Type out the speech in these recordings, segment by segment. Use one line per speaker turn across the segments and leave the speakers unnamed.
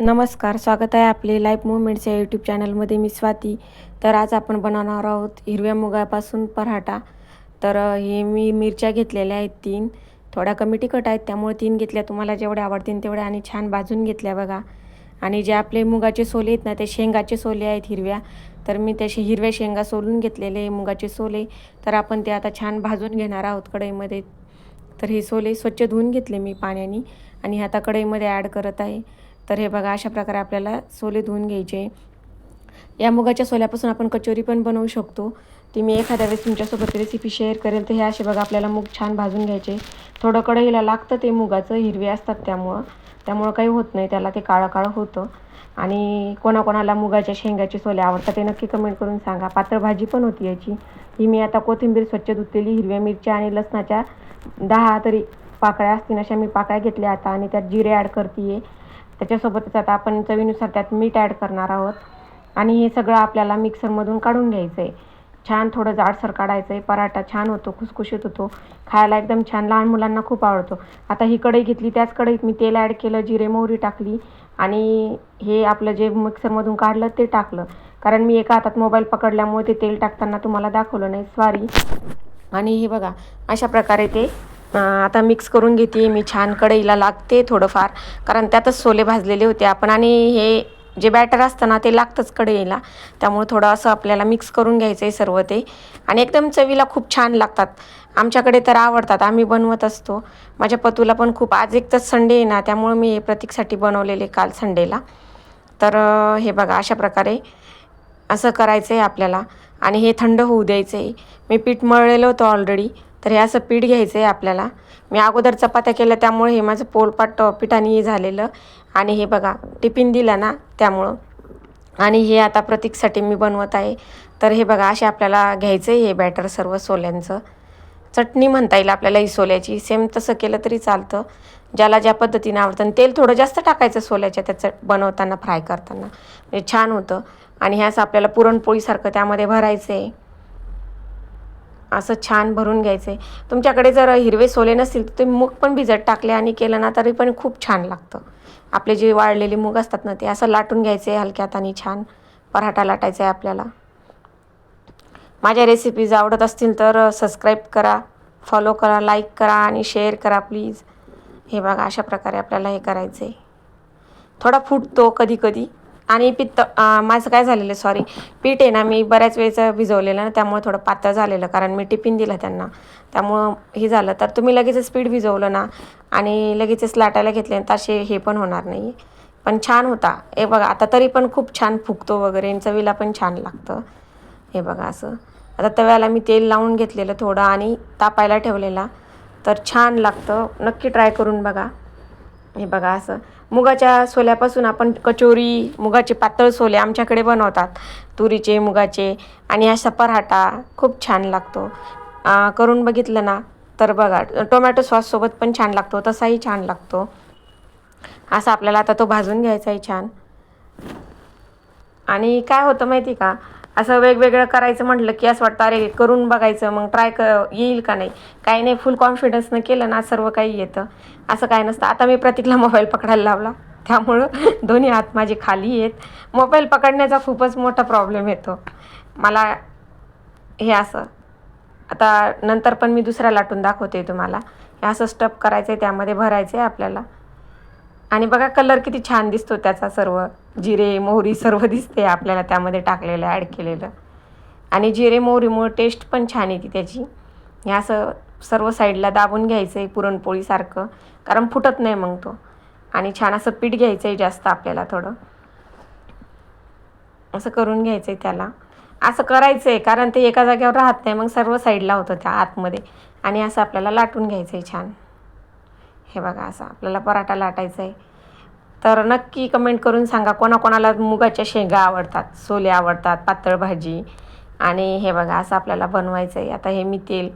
नमस्कार स्वागत आहे आपले लाईफ मुवमेंट्स या यूट्यूब चॅनलमध्ये मी स्वाती. तर आज आपण बनवणार आहोत हिरव्या मुगापासून पराठा. तर हे मी मिरच्या घेतलेल्या आहेत तीन. थोड्या कमी तिखट आहेत त्यामुळे तीन घेतल्या. तुम्हाला जेवढ्या आवडतील तेवढ्या आणि छान भाजून घेतल्या बघा. आणि जे आपले मुगाचे सोले आहेत ना ते शेंगाचे सोले आहेत हिरव्या. तर मी त्याचे हिरव्या शेंगा सोलून घेतलेले मुगाचे सोले. तर आपण ते आता छान भाजून घेणार आहोत कढईमध्ये. तर हे सोले स्वच्छ धुवून घेतले मी पाण्याने. आणि आता कढईमध्ये ॲड करत आहे. तर हे बघा अशा प्रकारे आपल्याला सोले धुवून घ्यायचे. या मुगाच्या सोल्यापासून आपण कचोरी पण बनवू शकतो. ती मी एखाद्या वेळेस तुमच्यासोबत रेसिपी शेअर करेल. तर हे असे बघा आपल्याला मूग छान भाजून घ्यायचे. थोडं कढईला लागतं ते मुगाचं हिरवे असतात त्यामुळं. त्यामुळं काही होत नाही त्याला ते काळं काळं होतं. आणि कोणाकोणाला मुगाच्या शेंगाचे सोले आवडतात ते नक्की कमेंट करून सांगा. पातळ भाजी पण होती याची. ही मी आता कोथिंबीर स्वच्छ धुतलेली हिरव्या मिरच्या आणि लसणाच्या दहा तरी पाकळ्या असतील अशा मी पाकळ्या घेतल्या आता आणि त्यात जिरे ॲड करते आहे त्याच्यासोबतच आता आपण चवीनुसार त्यात मीठ ॲड करणार आहोत. आणि हे सगळं आपल्याला मिक्सरमधून काढून घ्यायचं आहे छान थोडं जाडसर काढायचं आहे पराठा छान होतो खुसखुशीत होतो. खायला एकदम छान लहान मुलांना खूप आवडतो. आता ही कढई घेतली त्याच कढईत मी तेल ॲड केलं जिरे मोहरी टाकली. आणि हे आपलं जे मिक्सरमधून काढलं ते टाकलं. कारण मी एका हातात मोबाईल पकडल्यामुळे ते तेल टाकताना तुम्हाला दाखवलं नाही. स्वारी आणि हे बघा अशा प्रकारे ते आता मिक्स करून घेते. मी छान कढईला लागते थोडंफार. कारण त्यातच सोले भाजलेले होते आपण. आणि हे जे बॅटर असतं ना ते लागतंच कढईला. त्यामुळे थोडं असं आपल्याला मिक्स करून घ्यायचं आहे सर्व ते. आणि एकदम चवीला खूप छान लागतात. आमच्याकडे तर आवडतात. आम्ही बनवत असतो. माझ्या पतूला पण खूप. आज एक तर संडे आहे ना त्यामुळे मी हे प्रतीकसाठी बनवलेले काल संडेला. तर हे बघा अशा प्रकारे असं करायचं आहे आपल्याला. आणि हे थंड होऊ द्यायचं आहे मी पीठ मळलेलं होतं ऑलरेडी तर हे असं पीठ घ्यायचं आहे आपल्याला. मी अगोदर चपात्या केल्या त्यामुळे हे माझं पोलपाट अ, पिठाने हे झालेलं. आणि हे बघा टिफिन दिला ना त्यामुळं. आणि हे आता प्रतीकसाठी मी बनवत आहे. तर हे बघा असे आपल्याला घ्यायचं आहे हे बॅटर सर्व सोल्यांचं. चटणी म्हणता येईल आपल्याला ही सोल्याची. सेम तसं केलं तरी चालतं. ज्याला ज्या पद्धतीने आवडतं. आणि तेल थोडं जास्त टाकायचं सोल्याच्या त्याचं बनवताना फ्राय करताना. म्हणजे छान होतं. आणि हे असं आपल्याला पुरणपोळीसारखं त्यामध्ये भरायचं आहे असं छान भरून घ्यायचं आहे तुमच्याकडे जर हिरवे सोले नसतील तर तुम्ही मूग पण भिजत टाकले आणि केलं ना तरी पण खूप छान लागतं. आपले जे वाळलेले मूग असतात ना ते असं लाटून घ्यायचे आहे हलक्यात आणि छान. पराठा लाटायचा आहे आपल्याला. माझ्या रेसिपीज आवडत असतील तर सबस्क्राईब करा फॉलो करा लाईक करा आणि शेअर करा प्लीज हे बघा अशा प्रकारे आपल्याला हे करायचं आहे थोडा फुटतो कधी कधी आणि पित्त माझं काय झालेलं सॉरी पीठ आहे ना मी बऱ्याच वेळेचं भिजवलेलं ना त्यामुळे थोडं पातळ झालेलं कारण मी टिफिन दिला त्यांना. त्यामुळं हे झालं. तर तुम्ही लगेचच पीठ भिजवलं ना आणि लगेचच लाटायला घेतले तर असे हे पण होणार नाही. पण छान होता. हे बघा आता तरी पण खूप छान फुगतो वगैरे आणि चवीला पण छान लागतं. हे बघा असं. आता तव्याला मी तेल लावून घेतलेलं थोडं आणि तापायला ठेवलेला. तर छान लागतं. नक्की ट्राय करून बघा. हे बघा असं. मुगाच्या सोल्यापासून आपण कचोरी मुगाचे पातळ सोले आमच्याकडे बनवतात. तुरीचे मुगाचे आणि असा पराठा खूप छान लागतो. करून बघितलं ना तर बघा टोमॅटो सॉससोबत पण छान लागतो तसाही छान लागतो. असा आपल्याला आता तो भाजून घ्यायचा आहे छान. आणि काय होतं माहिती का? असं वेगवेगळं करायचं म्हटलं की असं वाटतं अरे करून बघायचं मग ट्राय क येईल का नाही? काही नाही फुल कॉन्फिडन्सनं केलं ना सर्व काही येतं. असं काय नसतं. आता मी प्रतीकला मोबाईल पकडायला लावला. त्यामुळं दोन्ही हात माझे खाली आहेत. मोबाईल पकडण्याचा खूपच मोठा प्रॉब्लेम येतो. मला हे असं. आता नंतर पण मी दुसरा लाटून दाखवते तुम्हाला. हे असं स्टप करायचं आहे त्यामध्ये भरायचं आहे आपल्याला. आणि बघा कलर किती छान दिसतो त्याचा सर्व. जिरे मोहरी सर्व दिसते आपल्याला त्यामध्ये टाकलेलं ॲड केलेलं. आणि जिरे मोहरीमुळे टेस्ट पण छान येते त्याची. हे असं सर्व साईडला दाबून घ्यायचं आहे पुरणपोळीसारखं कारण फुटत नाही मग तो. आणि छान असं पीठ घ्यायचं आहे जास्त आपल्याला थोडं. असं करून घ्यायचं आहे त्याला. असं करायचं आहे कारण ते एका जागेवर राहत नाही मग सर्व साईडला होतं त्या आतमध्ये. आणि असं आपल्याला लाटून घ्यायचं आहे छान. हे बघा असं आपल्याला पराठा लाटायचा आहे तर नक्की कमेंट करून सांगा कोणाकोणाला मुगाच्या शेंगा आवडतात सोले आवडतात पातळ भाजी. आणि हे बघा असं आपल्याला बनवायचं आहे आता हे मी तेल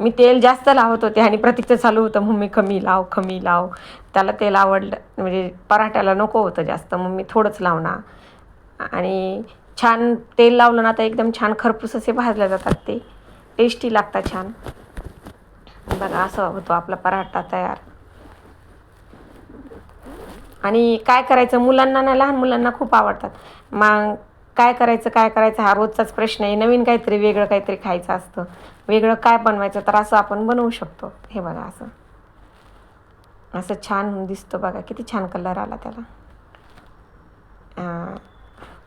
मी तेल जास्त लावत होते आणि प्रतीकचं चालू होतं. मम्मी कमी लाव कमी लाव. त्याला तेल आवडलं म्हणजे पराठ्याला नको होतं जास्त. मग मी थोडंच लावणार. आणि छान तेल लावलं ना तर एकदम छान खरपूस असे भाजले जातात ते. टेस्टी लागतात छान. बघा असं होतो आपला पराठा तयार. आणि काय करायचं मुलांना ना लहान मुलांना खूप आवडतात. मग काय करायचं काय करायचं हा रोजचाच प्रश्न आहे. नवीन काहीतरी वेगळं काहीतरी खायचं असतं. वेगळं काय बनवायचं तर असं आपण बनवू शकतो. हे बघा असं. असं छान दिसतं बघा. किती छान कलर आला त्याला.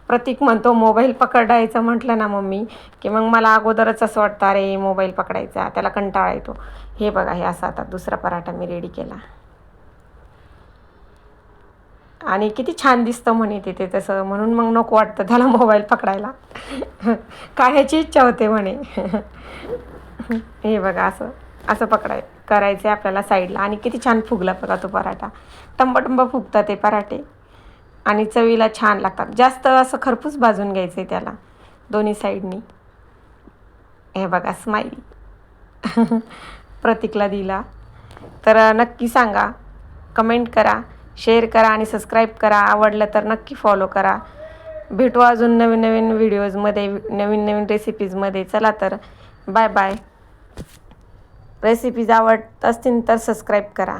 प्रतीक म्हणतो मोबाईल पकडायचं म्हटलं ना मम्मी. की मग मला अगोदरच असं वाटतं अरे मोबाईल पकडायचा त्याला कंटाळा येतो. हे बघा हे असं आता दुसरा पराठा मी रेडी केला. आणि किती छान दिसतं म्हणे तिथे तसं. म्हणून मग नको वाटतं त्याला मोबाईल पकडायला. काढायची इच्छा होते म्हणे. हे बघा असं असं पकडाय करायचं आहे आपल्याला साईडला आणि किती छान फुगला बघा तो पराठा. टंबटंब फुगतात ते पराठे. आणि चवीला छान लागतात. जास्त असं खरपूस भाजून घ्यायचं आहे त्याला दोन्ही साईडनी हे बघा स्माईल प्रतीकला दिला. तर नक्की सांगा. कमेंट करा. शेअर करा आणि सबस्क्राईब करा. आवडलं तर नक्की फॉलो करा. भेटू अजून नवीन नवीन व्हिडिओजमध्ये नवीन नवीन रेसिपीजमध्ये चला तर बाय बाय रेसिपीज आवडत असतील तर सबस्क्राईब करा.